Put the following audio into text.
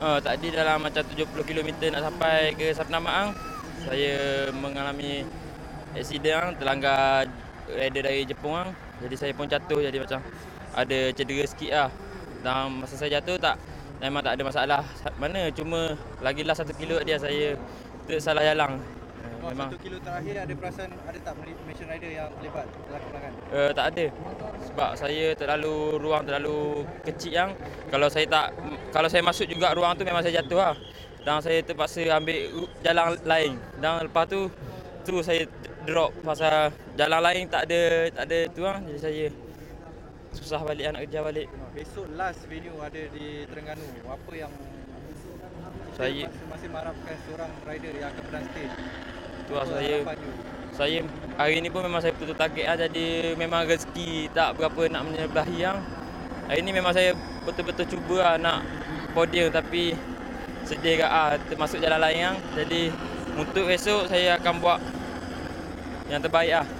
Uh, tadi dalam macam 70 km nak sampai ke Sapnamaang, saya mengalami aksiden terlanggar rider dari Jepun ang. Jadi saya pun jatuh jadi macam ada cedera sikit lah. Dan masa saya jatuh tak memang tak ada masalah mana cuma lagilah satu kilo dia saya tersalah jalan. Oh, memang. Satu kilo terakhir ada perasan ada tak Malaysian rider yang terlibat dalam kecelakaan? Uh, tak ada. Sebab saya terlalu ruang terlalu kecil yang kalau saya tak kalau saya masuk juga ruang tu memang saya jatuh lah. Dan saya terpaksa ambil jalan lain. Dan lepas tu tu saya drop pasal jalan lain tak ada tak ada tu lah. Jadi saya susah balik nak kerja balik. Besok last venue ada di Terengganu. Apa yang saya masih mengharapkan seorang rider yang akan berada stage? Tu lah saya saya hari ni pun memang saya betul target lah jadi memang rezeki tak berapa nak menyebelahi yang hari ni memang saya betul-betul cuba lah nak podium tapi sedih kat ah termasuk jalan lain yang jadi untuk esok saya akan buat yang terbaik lah.